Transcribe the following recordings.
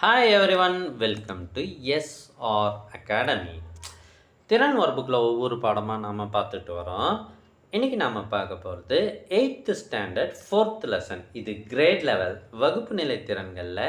Hi everyone welcome to S R academy திறன் ஒர்புக்கில் ஒவ்வொரு பாடமாக நாம் பார்த்துட்டு வரோம். இன்றைக்கி நாம் பார்க்க போகிறது எயித்து ஸ்டாண்டர்ட் ஃபோர்த் லெசன் இது கிரேட் லெவல் வகுப்பு நிலை திறன்களில்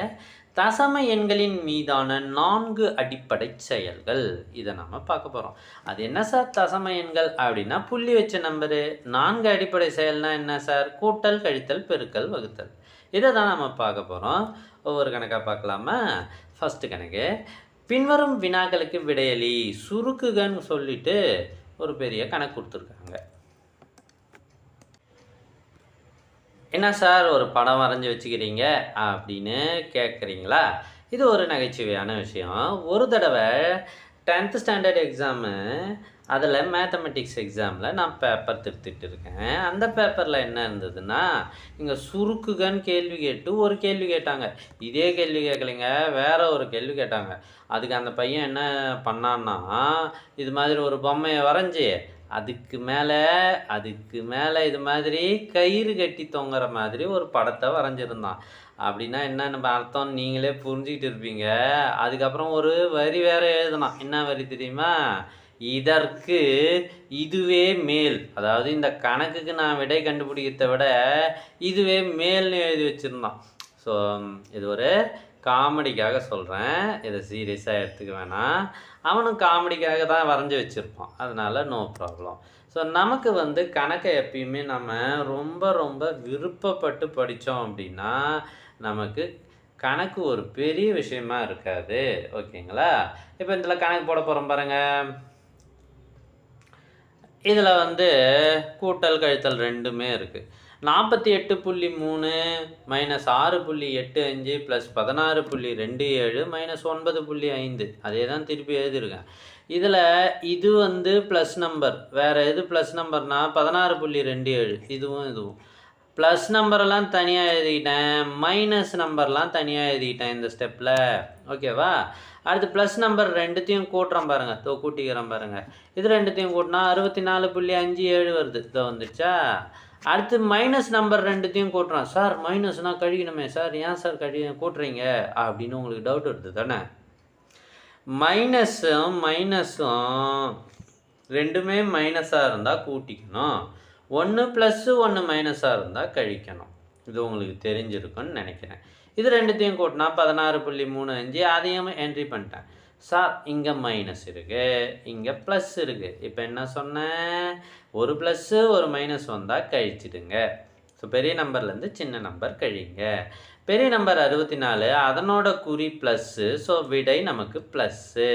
தசம எண்களின் மீதான நான்கு அடிப்படை செயல்கள். இதை நாம் பார்க்க போகிறோம் அது என்ன சார்? தசம எண்கள் அப்படின்னா புள்ளி வச்ச நம்பரு நான்கு அடிப்படை செயல்னால் என்ன சார்? கூட்டல் கழித்தல் பெருக்கல் வகுத்தல். இதை தான் நம்ம பார்க்க போகிறோம் ஒவ்வொரு கணக்காக பார்க்கலாமா? ஃபஸ்ட்டு கணக்கு. பின்வரும் வினாக்களுக்கு விடையளி சுருக்குகன்னு சொல்லிட்டு ஒரு பெரிய கணக்கு கொடுத்துருக்காங்க. என்ன சார் ஒரு படம் வரைஞ்சி வச்சுக்கிறீங்க அப்படின்னு கேட்குறீங்களா இது ஒரு நகைச்சுவையான விஷயம். ஒரு தடவை டென்த்து ஸ்டாண்டர்ட் எக்ஸாமு அதில் மேத்தமெட்டிக்ஸ் எக்ஸாமில் நான் பேப்பர் திருத்திட்டு இருக்கேன் அந்த பேப்பரில் என்ன இருந்ததுன்னா இங்கே சுருக்குகன்னு கேள்வி கேட்டு ஒரு கேள்வி கேட்டாங்க. இதே கேள்வி கேட்கலைங்க வேற ஒரு கேள்வி கேட்டாங்க. அதுக்கு அந்த பையன் என்ன பண்ணான்னா இது மாதிரி ஒரு பொம்மையை வரைஞ்சி அதுக்கு மேலே அதுக்கு மேலே இது மாதிரி கயிறு கட்டி தொங்குற மாதிரி ஒரு படத்தை வரைஞ்சிருந்தான். அப்படின்னா என்ன நம்ம அர்த்தம் நீங்களே புரிஞ்சுக்கிட்டு இருப்பீங்க. அதுக்கப்புறம் ஒரு வரி வேற எழுதலாம் என்ன வரி தெரியுமா? இதற்கு இதுவே மேல். அதாவது இந்த கணக்குக்கு நான் விடை கண்டுபிடிக்கிறத விட இதுவே மேல்னு எழுதி வச்சுருந்தான். ஸோ இது ஒரு காமெடிக்காக சொல்கிறேன் இதை சீரியஸாக எடுத்துக்க வேணாம். அவனும் காமெடிக்காக தான் வரைஞ்சி வச்சுருப்பான். அதனால் நோ ப்ராப்ளம் ஸோ நமக்கு வந்து கணக்கை எப்பயுமே நம்ம ரொம்ப ரொம்ப விருப்பப்பட்டு படித்தோம் அப்படின்னா நமக்கு கணக்கு ஒரு பெரிய விஷயமா இருக்காது. ஓகேங்களா? இப்போ இதில் கணக்கு போட போகிறோம் பாருங்கள் இதில் வந்து கூட்டல் கழித்தல் ரெண்டுமே இருக்குது நாற்பத்தி எட்டு புள்ளி மூணு மைனஸ் ஆறு புள்ளி எட்டு அஞ்சு ப்ளஸ் பதினாறு புள்ளி ரெண்டு ஏழு மைனஸ் ஒன்பது புள்ளி ஐந்து. அதே தான் திருப்பி எழுதியிருக்கேன். இதில் இது வந்து ப்ளஸ் நம்பர் வேறு எது ப்ளஸ் நம்பர்னால் பதினாறு புள்ளி ரெண்டு ஏழு? இதுவும் இதுவும். ப்ளஸ் நம்பரெல்லாம் தனியாக எழுதிக்கிட்டேன் மைனஸ் நம்பர்லாம் தனியாக எழுதிக்கிட்டேன் இந்த ஸ்டெப்பில் ஓகேவா அடுத்து ப்ளஸ் நம்பர் ரெண்டுத்தையும் கூட்டுறோம் பாருங்கள் தோ கூட்டிக்கிறோம் பாருங்கள் இது ரெண்டுத்தையும் கூட்டினா அறுபத்தி நாலு புள்ளி அஞ்சு ஏழு வருது. இதோ வந்துச்சா அடுத்து மைனஸ் நம்பர் ரெண்டுத்தையும் கூட்டுறோம். சார் மைனஸ்னால் கழிக்கணுமே. சார் ஏன் சார் கழி கூட்டுறீங்க? அப்படின்னு உங்களுக்கு டவுட் வருது தானே? மைனஸும் மைனஸும் ரெண்டுமே மைனஸாக இருந்தால் கூட்டிக்கணும். ஒன்று ப்ளஸ்ஸு ஒன்று மைனஸாக இருந்தால் கழிக்கணும். இது உங்களுக்கு தெரிஞ்சிருக்குன்னு நினைக்கிறேன். இது ரெண்டுத்தையும் கூட்டினா பதினாறு புள்ளி மூணு அஞ்சு அதையும் என்ட்ரி பண்ணிட்டேன். சார் இங்கே மைனஸ் இருக்குது இங்கே ப்ளஸ் இருக்குது இப்போ என்ன சொன்னேன்? ஒரு ப்ளஸ்ஸு ஒரு மைனஸ் வந்தால் கழிச்சிடுங்க. ஸோ பெரிய நம்பர்லேருந்து சின்ன நம்பர் கழிங்க. பெரிய நம்பர் அறுபத்தி நாலு அதனோட குறி ப்ளஸ்ஸு ஸோ விடை நமக்கு ப்ளஸ்ஸு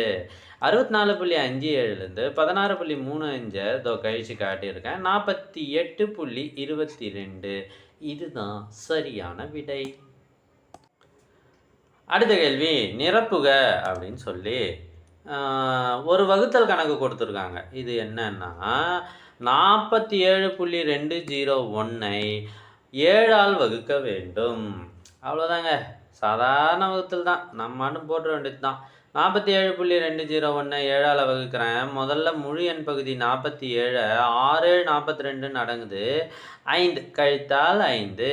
அறுபத்தி நாலு புள்ளி அஞ்சு ஏழுலேருந்து பதினாறு புள்ளி மூணு அஞ்சை இதோ கழிச்சு காட்டியிருக்கேன். நாற்பத்தி எட்டு புள்ளி இருபத்தி ரெண்டு. இதுதான் சரியான விடை. அடுத்த கேள்வி நிரப்புக அப்படின்னு சொல்லி ஆஹ், ஒரு வகுத்தல் கணக்கு கொடுத்துருக்காங்க. இது என்னன்னா நாற்பத்தி ஏழு புள்ளி ரெண்டு ஜீரோ ஒன்னை ஏழால் வகுக்க வேண்டும். அவ்வளோதாங்க சாதாரண வகுத்தல் தான். நம்மான்னு போட்டுற வேண்டியது தான் நாற்பத்தி ஏழு புள்ளி ரெண்டு ஜீரோ ஒன்று ஏழால் வகுக்கிறேன். முதல்ல முழு எண் பகுதி நாற்பத்தி ஏழு ஆறு நாற்பத்தி ரெண்டுன்னு அடங்குது ஐந்து கழித்தால் ஐந்து.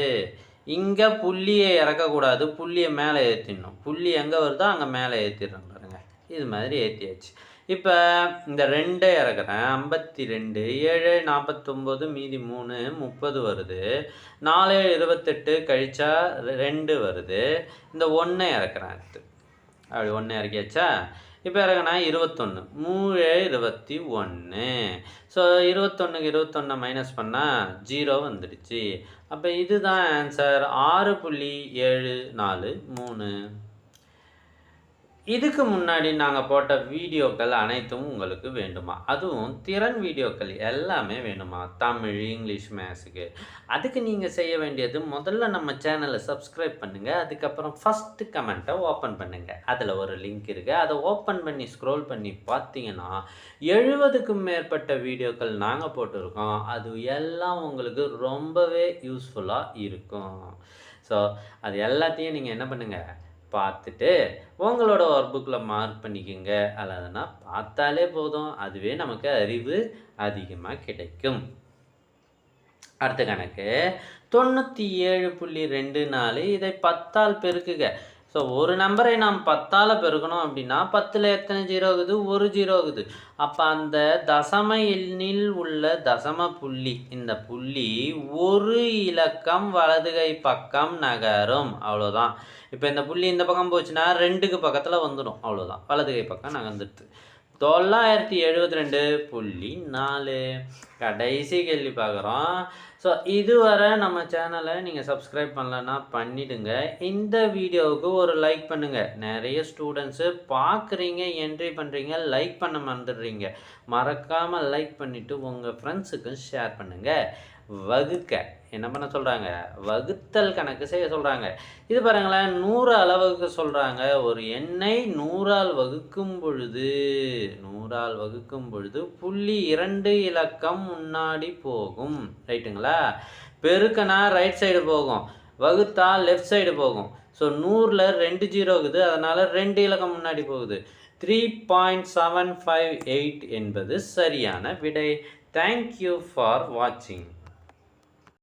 இங்கே புள்ளியை இறக்கக்கூடாது. புள்ளியை மேலே ஏற்றிடணும் புள்ளி எங்கே வருதோ அங்கே மேலே ஏற்றிடுறேன் பாருங்க. இது மாதிரி ஏற்றியாச்சு இப்போ இந்த ரெண்டை இறக்குறேன். ஐம்பத்தி ரெண்டு ஏழு நாற்பத்தொம்போது மீதி மூணு முப்பது வருது. நாலு இருபத்தெட்டு கழிச்சா ரெண்டு வருது. இந்த ஒன்றை இறக்குறேன் அடுத்து. அப்படி ஒன்று இறக்கியாச்சா? இப்போ இறக்குனா இருபத்தொன்று மூணு இருபத்தி ஒன்று ஸோ இருபத்தொன்றுக்கு இருபத்தொன்னை மைனஸ் பண்ணால் ஜீரோ வந்துடுச்சு. அப்போ இதுதான் ஆன்சர் ஆறு புள்ளி ஏழு நாலு மூணு. இதுக்கு முன்னாடி நாங்கள் போட்ட வீடியோக்கள் அனைத்தும் உங்களுக்கு வேண்டுமா? அதுவும் திறன் வீடியோக்கள் எல்லாமே வேணுமா தமிழ் இங்கிலீஷ் மேத்ஸுக்கு அதுக்கு நீங்கள் செய்ய வேண்டியது முதல்ல நம்ம சேனலை சப்ஸ்கிரைப் பண்ணுங்கள் அதுக்கப்புறம் ஃபஸ்ட்டு கமெண்ட்டை ஓப்பன் பண்ணுங்கள் அதில் ஒரு லிங்க் இருக்குது அதை ஓப்பன் பண்ணி ஸ்க்ரோல் பண்ணி பார்த்தீங்கன்னா எழுபதுக்கும் மேற்பட்ட வீடியோக்கள் நாங்கள் போட்டிருக்கோம். அது எல்லாம் உங்களுக்கு ரொம்பவே யூஸ்ஃபுல்லாக இருக்கும். ஸோ அது எல்லாத்தையும் நீங்கள் என்ன பண்ணுங்கள் பார்த்துட்டு உங்களோட ஒர்க் புக்கில் மார்க் பண்ணிக்கோங்க. அல்லதுன்னா பார்த்தாலே போதும். அதுவே நமக்கு அறிவு அதிகமாக கிடைக்கும். அடுத்த கணக்கு. தொண்ணூற்றி ஏழு புள்ளி ரெண்டு நாலு இதை பத்தால் பெருக்குக. ஸோ ஒரு நம்பரை நாம் பத்தால் பெருக்கணும் அப்படின்னா பத்தில் எத்தனை ஜீரோ இருக்குது ஒரு ஜீரோ இருக்குது அப்போ அந்த தசம எண்ணில் உள்ள தசம புள்ளி இந்த புள்ளி ஒரு இலக்கம் வலதுகை பக்கம் நகரும். அவ்வளோதான் இப்போ இந்த புள்ளி இந்த பக்கம் போச்சுன்னா ரெண்டுக்கு பக்கத்தில் வந்துடும். அவ்வளோதான் வலதுகை பக்கம் நகர்ந்துடுது. தொள்ளாயிரத்தி எழுபத்தி ரெண்டு புள்ளி நாலு. கடைசி கேள்வி பார்க்குறோம். ஸோ இதுவரை நம்ம சேனலை நீங்கள் சப்ஸ்கிரைப் பண்ணலன்னா பண்ணிவிடுங்க இந்த வீடியோவுக்கு ஒரு லைக் பண்ணுங்கள் நிறைய ஸ்டூடெண்ட்ஸு பார்க்குறீங்க என்ட்ரி பண்ணுறீங்க லைக் பண்ண மறந்துடுறீங்க. மறக்காமல் லைக் பண்ணிவிட்டு உங்கள் ஃப்ரெண்ட்ஸுக்கும் ஷேர் பண்ணுங்கள் வகுக்க. என்ன பண்ண சொல்கிறாங்க வகுத்தல் கணக்கு செய்ய சொல்கிறாங்க இது பாருங்களேன் நூறு அளவுக்கு சொல்கிறாங்க ஒரு எண்ணை நூறால் வகுக்கும் பொழுது நூறால் வகுக்கும் பொழுது புள்ளி இரண்டு இலக்கம் முன்னாடி போகும். ரைட்டுங்களா? பெருக்கனா ரைட் சைடு போகும். வகுத்தா லெஃப்ட் சைடு போகும். ஸோ நூறில் ரெண்டு ஜீரோ இருக்குது. அதனால் ரெண்டு இலக்கம் முன்னாடி போகுது. Three point seven five eight என்பது சரியான விடை. தேங்க்யூ ஃபார் வாட்சிங்